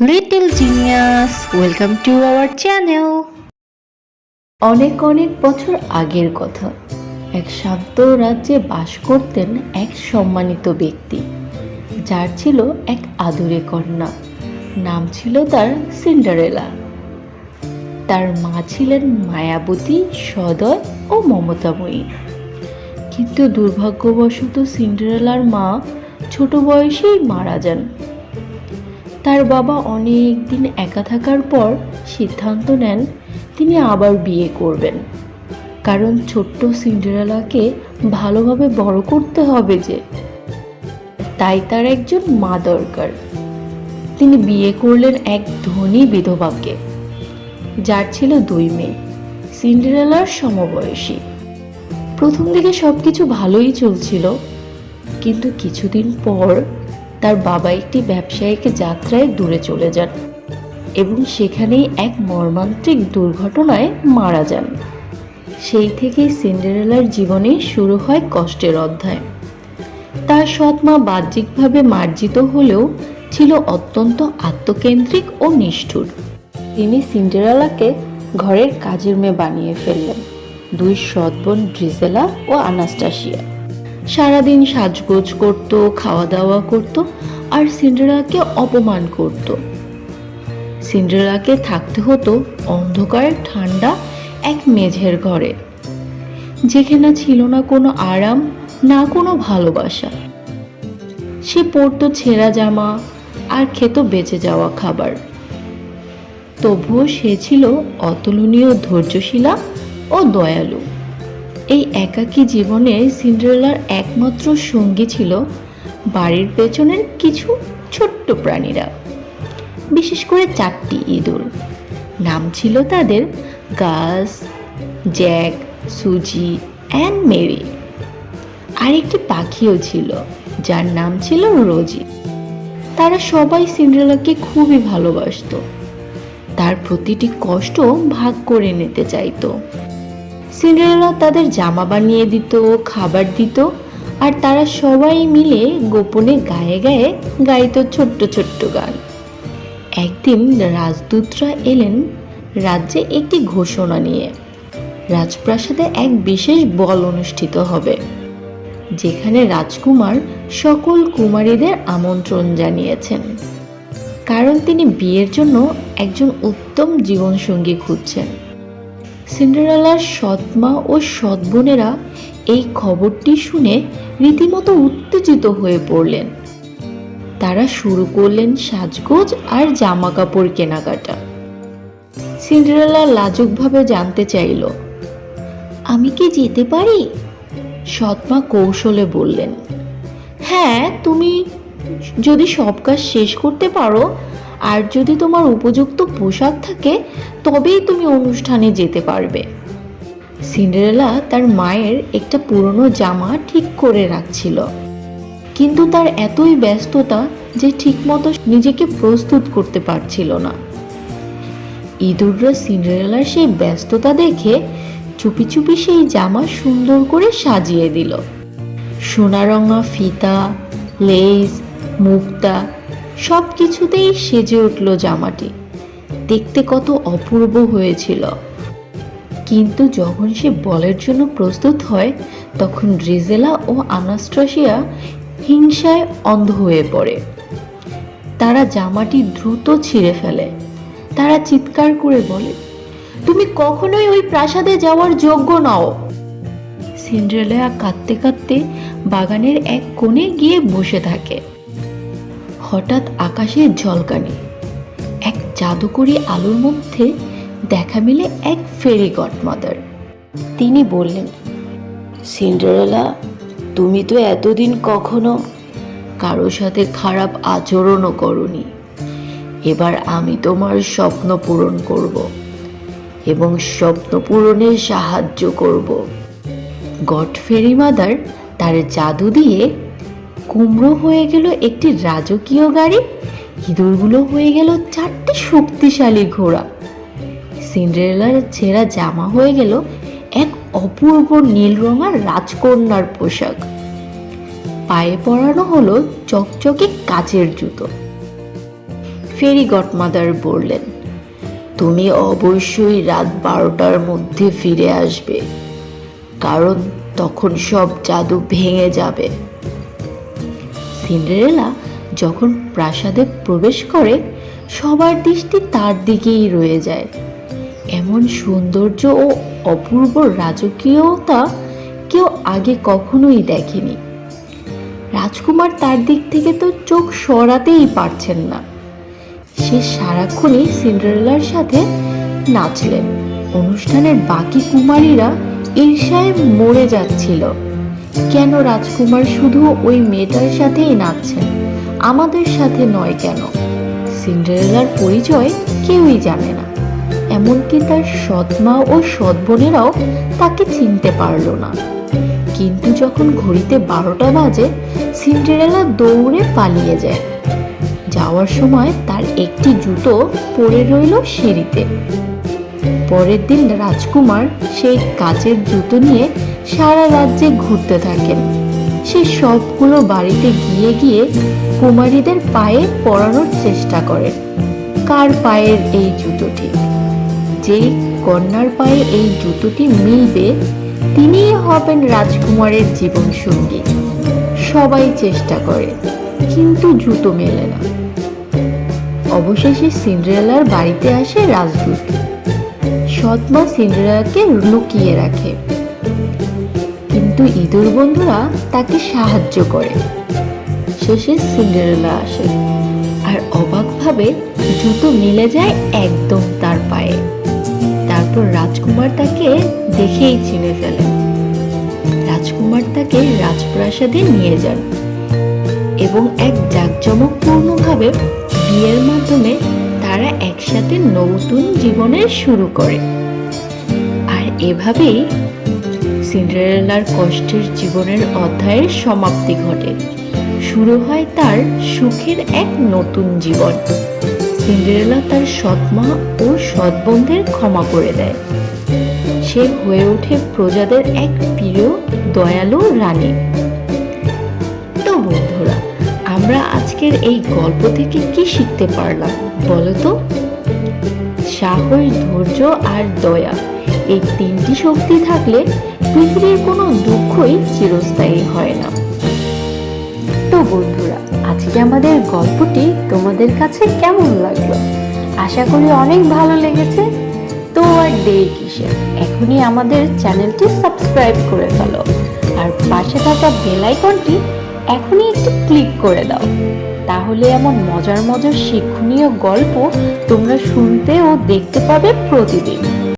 Little genius welcome to our channel অনেক অনেক বছর আগের কথা। এক শান্ত রাজ্যে বাস করতেন এক সম্মানিত ব্যক্তি। যার ছিল এক আদুরে কন্যা। নাম ছিল তার সিন্ডারেলা। তার মা ছিলেন মায়াবতী, সদয় ও মমতাময়ী। কিন্তু দুর্ভাগ্যবশত সিন্ডারেলার মা ছোট বয়সেই মারা যান। তার বাবা অনেক দিন একা থাকার পর সিদ্ধান্ত নেন তিনি আবার বিয়ে করবেন। কারণ ছোট্ট সিন্ডারেলাকে ভালোভাবে বড় করতে হবে যে। তাই তার একজন মা দরকার। তিনি বিয়ে করলেন এক ধনী বিধবাকে। যার ছিল দুই মেয়ে, সিন্ডারেলার সমবয়সী। প্রথম দিকে সব কিছু ভালোই চলছিল, কিন্তু কিছুদিন পর তার বাবা একটি ব্যবসায়িক যাত্রায় দূরে চলে যান এবং সেখানেই এক মর্মান্তিক দুর্ঘটনায় মারা যান। সেই থেকেই সিন্ডারেলার জীবনে শুরু হয় কষ্টের অধ্যায়। তার সৎ মা বাহ্যিকভাবে মার্জিত হলেও ছিল অত্যন্ত আত্মকেন্দ্রিক ও নিষ্ঠুর। তিনি সিন্ডারেলাকে ঘরের কাজের মেয়ে বানিয়ে ফেললেন। দুই সৎ বোন ড্রিজেলা ও আনাস্টাসিয়া সারাদিন সাজগোজ করত খাওয়া দাওয়া করত আর সিন্ডারেলাকে অপমান করত। সিন্ডারেলাকে থাকতে হতো অন্ধকার, ঠান্ডা এক মেঝের ঘরে। যেখানে ছিল না কোনো আরাম, না কোনো ভালোবাসা। সে পরতো ছেঁড়া জামা আর খেত বেঁচে যাওয়া খাবার। তবুও সে ছিল অতুলনীয়, ধৈর্যশীলা ও দয়ালু। এই একাকী জীবনে সিন্ড্রেলার একমাত্র সঙ্গী ছিল বাড়ির পেছনের কিছু ছোট্ট প্রাণীরা। বিশেষ করে চারটি ইঁদুর। নাম ছিল তাদের গাস জ্যাক, সুজি, অ্যান্ড মেরি। আরেকটি পাখিও ছিল, যার নাম ছিল রোজি। তারা সবাই সিন্ড্রেলাকে খুবই ভালোবাসতো। তার প্রতিটি কষ্ট ভাগ করে নিতে চাইতো। সিন্ডারেলা তাদের জামা বানিয়ে দিত, খাবার দিত, আর তারা সবাই মিলে গোপনে গায়ে গায়ে গাইত ছোট্ট ছোট্ট গান। একদিন রাজদূতরা এলেন রাজ্যে একটি ঘোষণা নিয়ে। রাজপ্রাসাদে এক বিশেষ বল অনুষ্ঠিত হবে, যেখানে রাজকুমার সকল কুমারীদের আমন্ত্রণ জানিয়েছেন। কারণ তিনি বিয়ের জন্য একজন উত্তম জীবনসঙ্গী খুঁজছেন। সিন্ডারেলার সৎমা ও সৎ বোনেরা এই খবরটি শুনে রীতিমতো উত্তেজিত হয়ে পড়লেন। তারা শুরু করলেন সাজগোজ আর জামা কাপড় কেনাকাটা। সিন্ডারেলা লাজুকভাবে জানতে চাইল, আমি কি যেতে পারি? সৎমা কৌশলে বললেন হ্যাঁ তুমি যদি সব কাজ শেষ করতে পারো আর যদি তোমার উপযুক্ত পোশাক থাকে, তবেই তুমি অনুষ্ঠানে যেতে পারবে। সিন্ডারেলা তার মায়ের একটা পুরনো জামা ঠিক করে রাখছিল। কিন্তু তার এতই ব্যস্ততা যে ঠিকমতো নিজেকে প্রস্তুত করতে পারছিল না। ইঁদুররা সিন্ডারেলার সেই ব্যস্ততা দেখে চুপি চুপি সেই জামা সুন্দর করে সাজিয়ে দিল। সোনারঙা ফিতা, লেস, মুক্তা সব কিছুতেই সেজে উঠল জামাটি। দেখতে কত অপূর্ব হয়েছিল। কিন্তু যখন সে বলের জন্য প্রস্তুত হয়, তখন রিজেলা ও আনাস্ট্রাসিয়া হিংসায় অন্ধ হয়ে পড়ে। তারা জামাটি দ্রুত ছিঁড়ে ফেলে। তারা চিৎকার করে বলে, তুমি কখনোই ওই প্রাসাদে যাওয়ার যোগ্য নও। সিন্ড্রেলা কাঁদতে কাঁদতে বাগানের এক কোণে গিয়ে বসে থাকে। হঠাৎ আকাশের ঝলকানি। এক জাদুকরি আলোর মধ্যে দেখা মিলে এক ফেরি গডমাদার তিনি বললেন, সিন্ডারেলা, তুমি তো এতদিন কখনো কারোর সাথে খারাপ আচরণও করনি। এবার আমি তোমার স্বপ্ন পূরণ করব এবং স্বপ্ন পূরণে সাহায্য করব। গড ফেরি মাদার তার জাদু দিয়ে কুমড়ো হয়ে গেল একটি রাজকীয় গাড়ি। ইঁদুরগুলো হয়ে গেল চারটি শক্তিশালী ঘোড়া। সিন্ডারেলার ছেঁড়া জামা হয়ে গেল এক অপূর্ব নীল রঙার রাজকন্যার পোশাক। পায়ে পরানো হলো চকচকে কাচের জুতো। ফেরি গটমাদার বললেন, তুমি অবশ্যই রাত বারোটার মধ্যে ফিরে আসবে, কারণ তখন সব জাদু ভেঙে যাবে। সিন্ডারেলা যখন প্রাসাদে প্রবেশ করে, সবার দৃষ্টি তার দিকেই রয়ে যায়। এমন সৌন্দর্য ও অপূর্ব রাজকীয়তা কেউ আগে কখনোই দেখেনি। রাজকুমার তার দিক থেকে তো চোখ সরাতেই পারছেন না। সে সারাক্ষণই সিন্ডারেলার সাথে নাচলেন। অনুষ্ঠানের বাকি কুমারীরা ঈর্ষায় মরে যাচ্ছিল। কেন রাজকুমার শুধু ওই মেয়েটার সাথেই নাচছেন? আমাদের সাথে নয় কেন? সিন্ডারেলার পরিচয় কেউই জানে না। এমনকি তার সৎমা ও সৎবোনেরাও তাকে চিনতে পারল না। কিন্তু যখন ঘড়িতে বারোটা বাজে, সিন্ডারেলা দৌড়ে পালিয়ে যায়। যাওয়ার সময় তার একটি জুতো পড়ে রইল সিঁড়িতে। পরের দিন রাজকুমার সেই কাচের জুতো নিয়ে সারা রাজ্যে ঘুরতে থাকেন। সে সবগুলো বাড়িতে গিয়ে গিয়ে কুমারীদের পায়ে পরানোর চেষ্টা করেন। কার পায়ের এই জুতোটি? যেই কন্যার পায়ে এই জুতোটি মিলবে, তিনিই হবেন রাজকুমারের জীবন সঙ্গী সবাই চেষ্টা করে, কিন্তু জুতো মেলে না। অবশেষে সিন্ড্রেলার বাড়িতে আসে রাজদূত। সৎমা সিন্ড্রেলাকে লুকিয়ে রাখে। কিন্তু ইঁদুর বন্ধুরা তাকে সাহায্য করে। শেষে সিন্ডারেলা আসে আর অবাকভাবে জুতো মিলে যায় একদম তার পায়ে। তারপর রাজকুমার তাকে দেখেই চিনে ফেলে। রাজকুমার তাকে রাজপ্রাসাদে নিয়ে যান এবং এক জাঁকজমকপূর্ণভাবে বিয়ের মাধ্যমে তারা একসাথে নতুন জীবনের শুরু করে। আর এভাবেই সিন্ডারেলার কষ্টের জীবনের অধ্যায়ের সমাপ্তি ঘটে। শুরু হয় তার সুখের এক নতুন জীবন। সিন্ডারেলা তার সৎমা ও সৎবন্ধের ক্ষমা করে দেয়। সে হয়ে ওঠে প্রজাদের এক প্রিয়, দয়ালু রানী। তো বন্ধুরা, আমরা আজকের এই গল্প থেকে কি শিখতে পারলাম বলো তো? সাহস, ধৈর্য আর দয়া। এই তিনটি শক্তি থাকলে পৃথিবীর কোনো দুঃখই চিরস্থায়ী হয় না। তো বন্ধুরা আজকে আমাদের গল্পটি তোমাদের কাছে কেমন লাগল? আশা করি অনেক ভালো লেগেছে। তো আর দেরি কিসের? এখনই আমাদের চ্যানেলটি সাবস্ক্রাইব করে ফেলো। আর পাশে থাকা বেল আইকনটি এখনই একটু ক্লিক করে দাও। তাহলে এমন মজার মজার শিক্ষণীয় গল্প তোমরা শুনতে ও দেখতে পাবে প্রতিদিন।